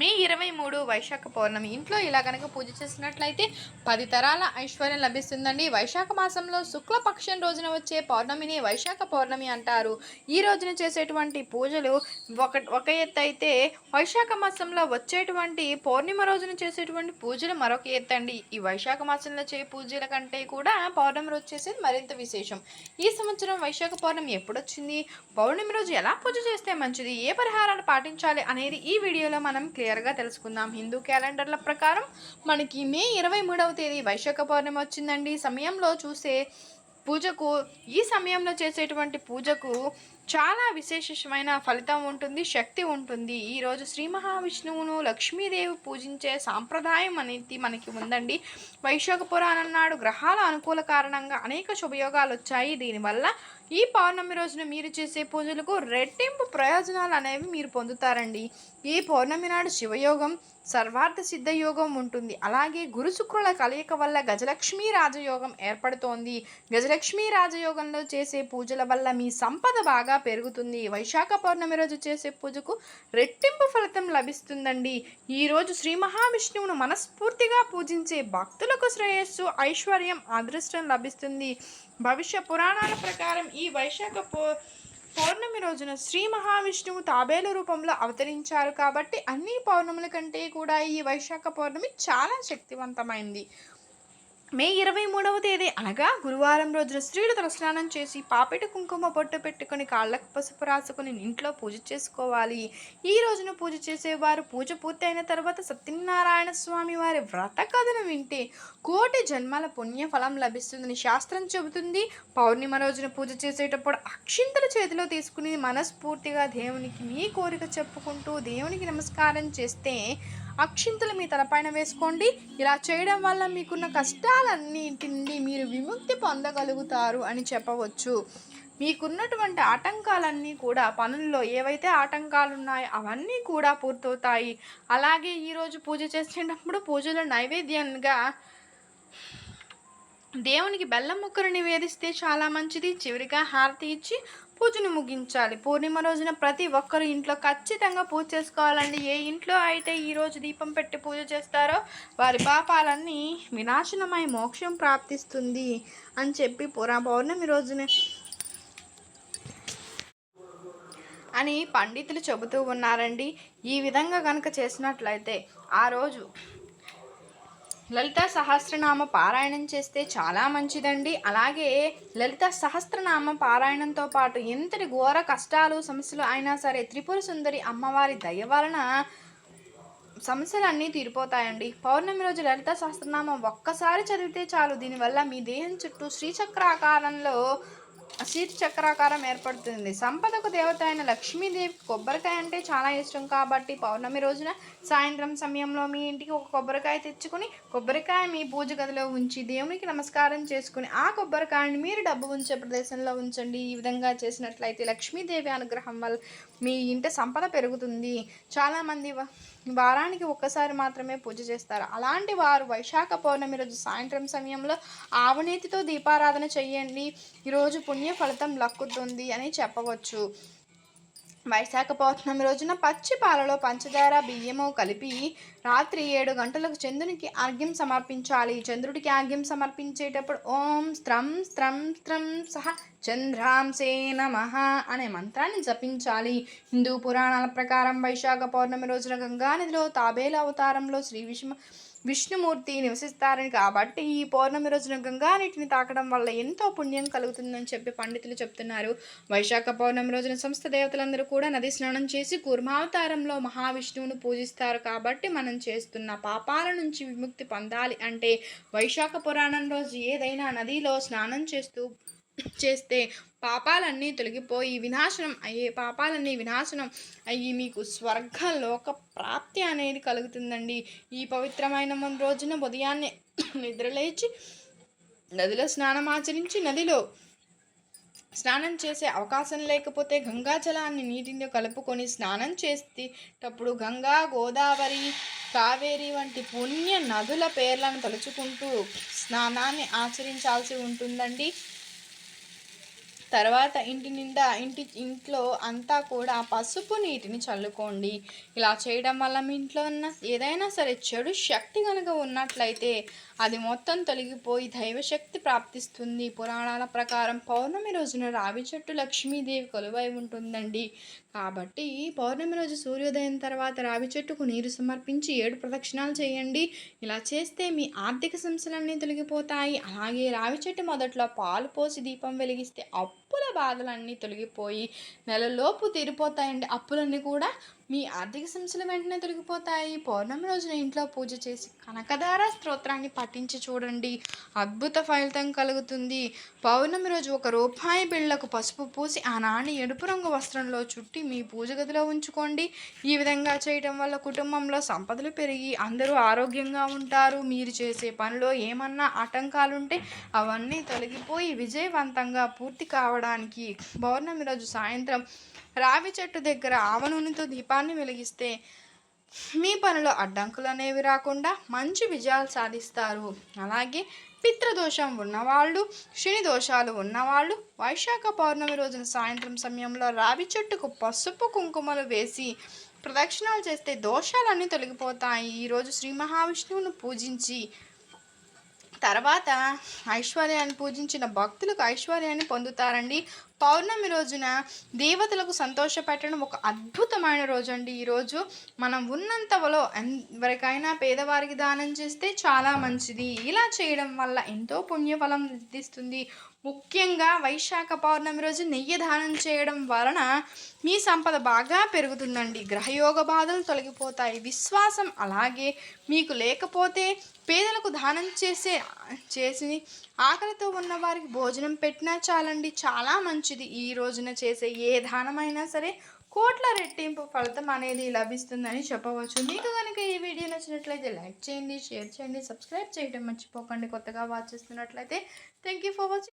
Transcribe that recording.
మే ఇరవై మూడు వైశాఖ పౌర్ణమి. ఇంట్లో ఇలా కనుక పూజ చేసినట్లయితే పది తరాల ఐశ్వర్యం లభిస్తుందండి. వైశాఖ మాసంలో శుక్లపక్షం రోజున వచ్చే పౌర్ణమిని వైశాఖ పౌర్ణమి అంటారు. ఈ రోజున చేసేటువంటి పూజలు ఒక ఒక ఎత్తు అయితే వైశాఖ మాసంలో వచ్చేటువంటి పౌర్ణిమ రోజున చేసేటువంటి పూజలు మరొక ఎత్తు అండి. ఈ వైశాఖ మాసంలో చే పూజల కంటే కూడా పౌర్ణమి రోజు చేసేది మరింత విశేషం. ఈ సంవత్సరం వైశాఖ పౌర్ణమి ఎప్పుడు వచ్చింది పౌర్ణమి రోజు ఎలా పూజ చేస్తే మంచిది? ఏ పరిహారాలు పాటించాలి అనేది ఈ వీడియోలో మనం క్లియర్గా తెలుసుకుందాం. హిందూ క్యాలెండర్ల ప్రకారం మనకి మే ఇరవై మూడవ తేదీ వైశాఖ పౌర్ణమి వచ్చిందండి. సమయంలో చూసే పూజకు ఈ సమయంలో చేసేటువంటి పూజకు చాలా విశేషమైన ఫలితం ఉంటుంది శక్తి ఉంటుంది. ఈరోజు శ్రీ మహావిష్ణువును లక్ష్మీదేవి పూజించే సాంప్రదాయం అనేది మనకి ఉందండి. వైశాఖ పురాణం నాడు గ్రహాల అనుకూల కారణంగా అనేక శుభయోగాలు వచ్చాయి. దీనివల్ల ఈ పౌర్ణమి రోజున మీరు చేసే పూజలకు రెట్టింపు ప్రయోజనాలు అనేవి మీరు పొందుతారండి. ఈ పౌర్ణమి నాడు శివయోగం సర్వార్థ సిద్ధ యోగం ఉంటుంది. అలాగే గురు శుక్రుల కలయిక వల్ల గజలక్ష్మీ రాజయోగం ఏర్పడుతోంది. లక్ష్మీ రాజయోగంలో చేసే పూజల వల్ల మీ సంపద బాగా పెరుగుతుంది. వైశాఖ పౌర్ణమి రోజు చేసే పూజకు రెట్టింపు ఫలితం లభిస్తుందండి. ఈరోజు శ్రీ మహావిష్ణువును మనస్ఫూర్తిగా పూజించే భక్తులకు శ్రేయస్సు ఐశ్వర్యం అదృష్టం లభిస్తుంది. భవిష్య పురాణాల ప్రకారం ఈ వైశాఖ పౌ పౌర్ణమి రోజున శ్రీ మహావిష్ణువు తాబేలు రూపంలో అవతరించారు కాబట్టి అన్ని పౌర్ణముల కంటే కూడా ఈ వైశాఖ పౌర్ణమి చాలా శక్తివంతమైంది. మే ఇరవై మూడవ తేదీ. అనగా గురువారం రోజున స్త్రీలు తలస్నానం చేసి పాపిట కుంకుమ బొట్టు పెట్టుకొని కాళ్ళకు పసుపు రాసుకుని ఇంట్లో పూజ చేసుకోవాలి. ఈ రోజున పూజ చేసేవారు పూజ పూర్తయిన తర్వాత సత్యనారాయణ స్వామి వారి వ్రత కథను వింటే కోటి జన్మల పుణ్య ఫలం లభిస్తుందని శాస్త్రం చెబుతుంది. పౌర్ణిమ రోజున పూజ చేసేటప్పుడు అక్షింతల చేతిలో తీసుకుని మనస్ఫూర్తిగా దేవునికి మీ కోరిక చెప్పుకుంటూ దేవునికి నమస్కారం చేస్తే అక్షింతలు మీ తలపైన వేసుకోండి. ఇలా చేయడం వల్ల మీకున్న కష్టాలన్నింటినీ మీరు విముక్తి పొందగలుగుతారు అని చెప్పవచ్చు. మీకున్నటువంటి ఆటంకాలన్నీ కూడా పనుల్లో ఏవైతే ఆటంకాలు ఉన్నాయో అవన్నీ కూడా పూర్తవుతాయి. అలాగే ఈరోజు పూజ చేసేటప్పుడు పూజలో నైవేద్యంగా దేవునికి బెల్లం ముక్కలు నివేదిస్తే చాలా మంచిది. చివరిగా హారతి ఇచ్చి పూజను ముగించాలి. పూర్ణిమ రోజున ప్రతి ఒక్కరు ఇంట్లో ఖచ్చితంగా పూజ చేసుకోవాలండి. ఏ ఇంట్లో అయితే ఈరోజు దీపం పెట్టి పూజ చేస్తారో వారి పాపాలన్నీ వినాశనమై మోక్షం ప్రాప్తిస్తుంది అని చెప్పి పురా పౌర్ణమి రోజునే అని పండితులు చెబుతూ ఉన్నారండి. ఈ విధంగా కనుక చేసినట్లయితే ఆ రోజు లలిత సహస్రనామ పారాయణం చేస్తే చాలా మంచిదండి. అలాగే లలిత సహస్రనామ పారాయణంతో పాటు ఎంతటి ఘోర కష్టాలు సమస్యలు అయినా సరే త్రిపుర సుందరి అమ్మవారి దయ వలన సమస్యలన్నీ తీరిపోతాయండి. పౌర్ణమి రోజు లలిత సహస్రనామం ఒక్కసారి చదివితే చాలు. దీనివల్ల మీ దేహం చుట్టూ శ్రీచక్రాకారంలో చక్రాకారం ఏర్పడుతుంది. సంపదకు దేవత అయిన లక్ష్మీదేవి కొబ్బరికాయ అంటే చాలా ఇష్టం. కాబట్టి పౌర్ణమి రోజున సాయంత్రం సమయంలో మీ ఇంటికి ఒక కొబ్బరికాయ తెచ్చుకొని కొబ్బరికాయ మీ పూజ గదిలో ఉంచి దేవునికి నమస్కారం చేసుకుని ఆ కొబ్బరికాయని మీరు డబ్బు ఉంచే ప్రదేశంలో ఉంచండి. ఈ విధంగా చేసినట్లయితే లక్ష్మీదేవి అనుగ్రహం వల్ల మీ ఇంట సంపద పెరుగుతుంది. చాలామంది వారానికి ఒక్కసారి మాత్రమే పూజ చేస్తారు. అలాంటి వారు వైశాఖ పౌర్ణమి రోజు సాయంత్రం సమయంలో ఆవనీతితో దీపారాధన చేయండి. ఈరోజు పుణ్య ఫలితం లక్కుతుంది అని చెప్పవచ్చు. వైశాఖ పౌర్ణమి రోజున పచ్చి పాలలో పంచదార బియ్యము కలిపి రాత్రి ఏడు గంటలకు చంద్రునికి ఆర్ఘ్యం సమర్పించాలి. చంద్రుడికి ఆర్ఘ్యం సమర్పించేటప్పుడు ఓం స్త్రం స్త్రం స్త్రం సహ చంద్రాంసే నమః అనే మంత్రాన్ని జపించాలి. హిందూ పురాణాల ప్రకారం వైశాఖ పౌర్ణమి రోజున గంగానదిలో తాబేలు అవతారంలో శ్రీ విష్ణు విష్ణుమూర్తి నివసిస్తారని కాబట్టి ఈ పౌర్ణమి రోజున గంగా నీటిని తాకడం వల్ల ఎంతో పుణ్యం కలుగుతుందని చెప్పి పండితులు చెప్తున్నారు. వైశాఖ పౌర్ణమి రోజున సంస్థ దేవతలందరూ కూడా నది స్నానం చేసి కూర్మావతారంలో మహావిష్ణువును పూజిస్తారు కాబట్టి మనం చేస్తున్న పాపాల నుంచి విముక్తి పొందాలి అంటే వైశాఖ పురాణం రోజు ఏదైనా నదిలో స్నానం చేస్తూ చేస్తే పాపాలన్నీ తొలగిపోయి వినాశనం అయ్యే పాపాలన్నీ వినాశనం అయ్యి మీకు స్వర్గ లోక ప్రాప్తి అనేది కలుగుతుందండి. ఈ పవిత్రమైన రోజున ఉదయాన్నే నిద్రలేచి నదిలో స్నానం ఆచరించి నదిలో స్నానం చేసే అవకాశం లేకపోతే గంగా జలాన్ని నీటిలో కలుపుకొని స్నానం చేసేటప్పుడు గంగా గోదావరి కావేరి వంటి పుణ్య నదుల పేర్లను తలుచుకుంటూ స్నానాన్ని ఆచరించాల్సి ఉంటుందండి. తర్వాత ఇంటి నిండా ఇంటి ఇంట్లో అంతా కూడా పసుపు నీటిని చల్లుకోండి. ఇలా చేయడం వల్ల మీ ఇంట్లో ఉన్న ఏదైనా సరే చెడు శక్తి కనుక ఉన్నట్లయితే అది మొత్తం తొలగిపోయి దైవశక్తి ప్రాప్తిస్తుంది. పురాణాల ప్రకారం పౌర్ణమి రోజున రావి చెట్టు లక్ష్మీదేవి కొలువై ఉంటుందండి. కాబట్టి పౌర్ణమి రోజు సూర్యోదయం తర్వాత రావి చెట్టుకు నీరు సమర్పించి ఏడు ప్రదక్షిణాలు చేయండి. ఇలా చేస్తే మీ ఆర్థిక సమస్యలన్నీ తొలగిపోతాయి. అలాగే రావి చెట్టు మొదట్లో పాలు పోసి దీపం వెలిగిస్తే అప్పు బాధలన్నీ తొలగిపోయి నెలలోపు తీరిపోతాయండి. అప్పులన్నీ కూడా మీ ఆర్థిక సమస్యలు వెంటనే తొలగిపోతాయి. పౌర్ణమి రోజున ఇంట్లో పూజ చేసి కనకధార స్తోత్రాన్ని పఠించి చూడండి. అద్భుత ఫలితం కలుగుతుంది. పౌర్ణమి రోజు ఒక రూపాయి బిళ్ళకు పసుపు పూసి ఆ నాణి ఎరుపు రంగు వస్త్రంలో చుట్టి మీ పూజ గదిలో ఉంచుకోండి. ఈ విధంగా చేయటం వల్ల కుటుంబంలో సంపదలు పెరిగి అందరూ ఆరోగ్యంగా ఉంటారు. మీరు చేసే పనిలో ఏమన్నా ఆటంకాలుంటే అవన్నీ తొలగిపోయి విజయవంతంగా పూర్తి కావడానికి పౌర్ణమి రోజు సాయంత్రం రావి చెట్టు దగ్గర ఆవనూనెతో దీపాన్ని వెలిగిస్తే మీ పనిలో అడ్డంకులు అనేవి రాకుండా మంచి విజయాలు సాధిస్తారు. అలాగే పిత్రదోషం ఉన్నవాళ్ళు శని దోషాలు ఉన్నవాళ్ళు వైశాఖ పౌర్ణమి రోజున సాయంత్రం సమయంలో రావి చెట్టుకు పసుపు కుంకుమలు వేసి ప్రదక్షిణాలు చేస్తే దోషాలన్నీ తొలగిపోతాయి. ఈరోజు శ్రీ మహావిష్ణువును పూజించి తర్వాత ఐశ్వర్యాన్ని పూజించిన భక్తులకు ఐశ్వర్యాన్ని పొందుతారండి. పౌర్ణమి రోజున దేవతలకు సంతోషపెట్టడం ఒక అద్భుతమైన రోజు అండి ఈరోజు మనం ఉన్నంతవలో ఎవరికైనా పేదవారికి దానం చేస్తే చాలా మంచిది. ఇలా చేయడం వల్ల ఎంతో పుణ్యఫలం నిర్దిస్తుంది ముఖ్యంగా వైశాఖ పౌర్ణమి రోజు నెయ్యి దానం చేయడం వలన మీ సంపద బాగా పెరుగుతుందండి. గ్రహయోగ బాధలు తొలగిపోతాయి. విశ్వాసం అలాగే మీకు లేకపోతే పేదలకు దానం చేసే చేసి ఆకలితో ఉన్న వారికి భోజనం పెట్టినా చాలండి చాలా మంచిది. ఈ రోజున చేసే ఏ దానమైనా సరే కోట్ల రెట్టింపు ఫలితం అనేది లభిస్తుందని చెప్పవచ్చు. మీకు కనుక ఈ వీడియో నచ్చినట్లయితే లైక్ చేయండి షేర్ చేయండి సబ్స్క్రైబ్ చేయడం మర్చిపోకండి. కొత్తగా వాచ్ చేస్తున్నట్లయితే థ్యాంక్ యూ ఫర్ వాచింగ్.